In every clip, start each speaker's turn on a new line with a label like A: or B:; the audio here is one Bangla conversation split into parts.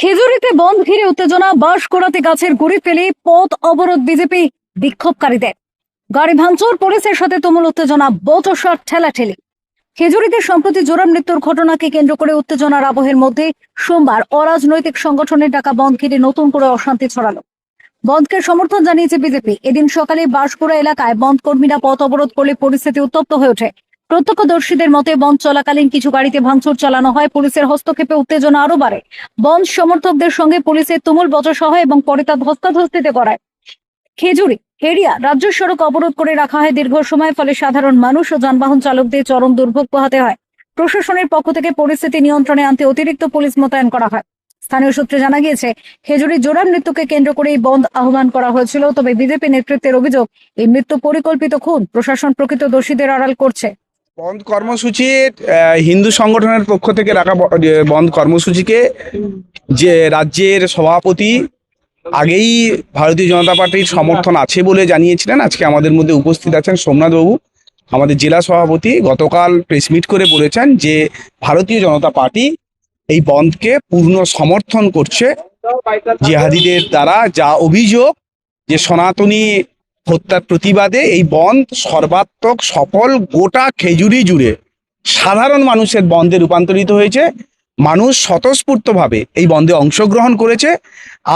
A: খেজুরিতে বন্ধ ঘিরে উত্তেজনা বাস করাতে গাছের গুড়ি ফেলে, পথ অবরোধ বিজেপি বিক্ষোভকারীদের। গাড়ি ভাঙচুর পুলিশের সাথে তুমুল উত্তেজনা, বচসার ঠেলাঠেলি। খেজুরিতে সম্প্রতি জোরাম মৃত্যুর ঘটনাকে কেন্দ্র করে উত্তেজনার আবহের মধ্যে সোমবার অরাজনৈতিক সংগঠনের ডাকা বন্ধ ঘিরে নতুন করে অশান্তি ছড়ালো। বন্ধকে সমর্থন জানিয়েছে বিজেপি। এদিন সকালে বাঁশকুড়া এলাকায় বন্ধ কর্মীরা পথ অবরোধ করলে পরিস্থিতি উত্তপ্ত হয়ে ওঠে। প্রত্যক্ষদর্শীদের মতে বন্ধ চলাকালীন কিছু গাড়িতে ভাঙচুর চালানো হয়। পুলিশের হস্তক্ষেপে উত্তেজনা আরও বাড়ে। বন্ধ সমর্থকদের সঙ্গে পুলিশের তুমুল বচসহ এবং পরে তা ধস্তাধস্তিতে করায় খেজুরি হেরিয়া রাজ্য সড়ক অবরোধ করে রাখা হয় দীর্ঘ সময় ফলে সাধারণ মানুষ ও যানবাহন চালকদের চরম দুর্ভোগ পোহাতে হয়। প্রশাসনের পক্ষ থেকে পরিস্থিতি নিয়ন্ত্রণে আনতে অতিরিক্ত পুলিশ মোতায়েন করা হয়। স্থানীয় সূত্রে জানা গিয়েছে, খেজুরি জোরার মৃত্যুকে কেন্দ্র করে এই বন্ধ আহ্বান করা হয়েছিল, তবে বিজেপি নেতৃত্বের অভিযোগ, এই মৃত্যু পরিকল্পিত খুন প্রশাসন প্রকৃত দোষীদের আড়াল করছে।
B: বন্ধ কর্মসূচি হিন্দু সংগঠনের পক্ষ থেকে রাখা বন্ধ কর্মসূচিকে যে রাজ্যের সভাপতি আগেই ভারতীয় জনতা পার্টির সমর্থন আছে বলে জানিয়েছিলেন, আজকে আমাদের মধ্যে উপস্থিত আছেন সোমনাথ বাবু আমাদের জেলা সভাপতি গতকাল প্রেস মিট করে বলেছেন যে ভারতীয় জনতা পার্টি এই বন্ধকে পূর্ণ সমর্থন করছে জিহাদিদের দ্বারা। যা অভিযোগ যে সনাতনী হত্যার প্রতিবাদে এই বন্ধ সর্বাত্মক সফল গোটা খেজুরি জুড়ে সাধারণ মানুষের বন্ধে রূপান্তরিত হয়েছে। মানুষ স্বতঃস্ফূর্তভাবে এই বন্ধে অংশগ্রহণ করেছে।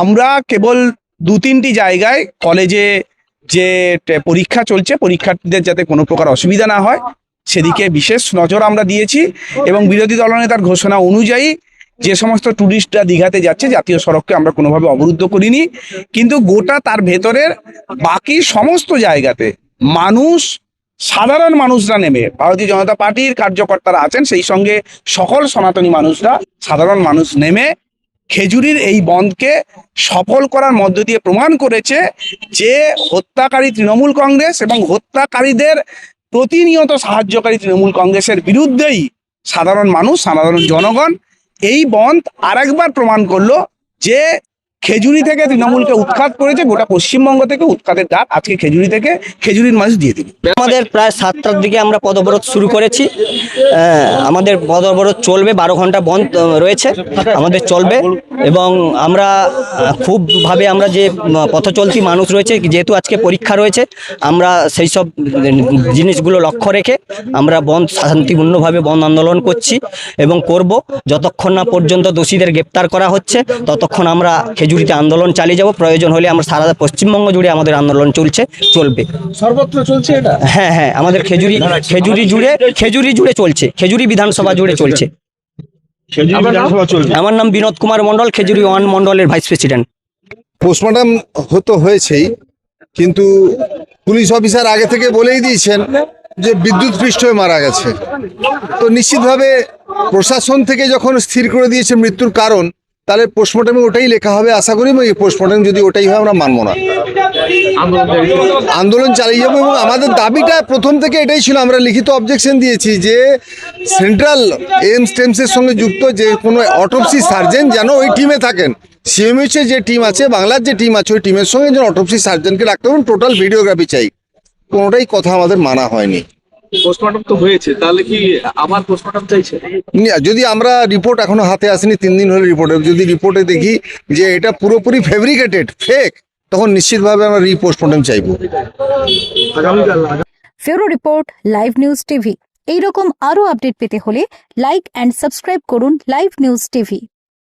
B: আমরা কেবল দু তিনটি জায়গায় কলেজে যে পরীক্ষা চলছে, পরীক্ষার্থীদের যাতে কোনো প্রকার অসুবিধা না হয়, সেদিকে বিশেষ নজর আমরা দিয়েছি এবং বিরোধী দলনেতার ঘোষণা অনুযায়ী যে সমস্ত ট্যুরিস্টরা দীঘাতে যাচ্ছে, জাতীয় সড়ককে আমরা কোনোভাবে অবরুদ্ধ করিনি। কিন্তু গোটা তার ভেতরের বাকি সমস্ত জায়গাতে মানুষ, সাধারণ মানুষরা নেমে, ভারতীয় জনতা পার্টির কার্যকর্তারা আছেন, সেই সঙ্গে সকল সনাতনী মানুষরা, সাধারণ মানুষ নেমে খেজুরির এই বন্ধকে সফল করার মধ্য দিয়ে প্রমাণ করেছে যে হত্যাকারী তৃণমূল কংগ্রেস এবং হত্যাকারীদের প্রতিনিয়ত সাহায্যকারী তৃণমূল কংগ্রেসের বিরুদ্ধেই সাধারণ মানুষ, সাধারণ জনগণ এই বন্ধ আরেকবার প্রমাণ করল যে খেজুরি থেকে তৃণমূলকে উৎখাত করেছে গোটা পশ্চিমবঙ্গ থেকে উৎখাতের ডাক আজকে খেজুরি থেকে খেজুরির মানুষ দিয়ে দিল
C: আমাদের প্রায় সাতটার দিকে আমরা পদবরোধ শুরু করেছি। আমাদের পদবরোধ চলবে বারো ঘণ্টা বন্ধ রয়েছে আমাদের চলবে এবং আমরা খুবভাবে আমরা যে উম, পথচলতি মানুষ রয়েছে যেহেতু আজকে পরীক্ষা রয়েছে আমরা সেই সব জিনিসগুলো লক্ষ্য রেখে আমরা বন্ধ শান্তিপূর্ণভাবে বন্ধ আন্দোলন করছি এবং করব। যতক্ষণ না পর্যন্ত দোষীদের গ্রেপ্তার করা হচ্ছে ততক্ষণ আমরা খেজুরিতে আন্দোলন চালিয়ে যাব। প্রয়োজন হলে আমরা সারা পশ্চিমবঙ্গ জুড়ে আমাদের আন্দোলন চলছে চলবে।
B: সর্বত্র চলছে এটা?
C: হ্যাঁ হ্যাঁ আমাদের খেজুরি খেজুরি জুড়ে খেজুরি জুড়ে চলছে খেজুরি বিধানসভা জুড়ে চলছে। আমার নাম বিনোদ কুমার মন্ডল খেজুরি ওয়ান মন্ডলের ভাইস প্রেসিডেন্ট।
D: পোস্টমর্টম হতো হয়েছেই কিন্তু পুলিশ অফিসার আগে থেকে বলেই দিয়েছেন যে বিদ্যুৎ পৃষ্ঠ হয়ে মারা গেছে। তো নিশ্চিতভাবে প্রশাসন থেকে যখন স্থির করে দিয়েছে মৃত্যুর কারণ তাহলে পোস্টমর্টমে ওটাই লেখা হবে। আশা করি এই পোস্টমর্টম যদি ওটাই হয়, আমরা মানবো না। আন্দোলন চালিয়ে যাব এবং আমাদের দাবিটা প্রথম থেকে এটাই ছিল। আমরা লিখিত অবজেকশন দিয়েছি যে সেন্ট্রাল এইমস টেমসের সঙ্গে যুক্ত যে কোনো অটোপসি সার্জেন যেন ওই টিমে থাকেন। সিএমএইচ যে টিম আছে, বাংলার যে টিম আছে, ওই টিমের সঙ্গে যেন অটোপসি সার্জেনকে রাখতে হবে টোটাল ভিডিওগ্রাফি চাই। কোনোটাই কথা আমাদের মানা হয়নি।
E: পোস্টমর্টম তো হয়েছে তাহলে কি আবার পোস্টমর্টম চাইছে?
D: যদি আমরা রিপোর্ট এখনও হাতে আসেনি তিন দিন হলে রিপোর্টে যদি রিপোর্টে দেখি যে এটা পুরোপুরি ফেব্রিকেটেড ফেক তখন নিশ্চিতভাবে আমরা রিপোস্টমর্টম চাইব।
A: ফেরো রিপোর্ট লাইভ নিউজ টিভি এইরকম আরও আপডেট পেতে হলে লাইক অ্যান্ড সাবস্ক্রাইব করুন লাইভ নিউজ টিভি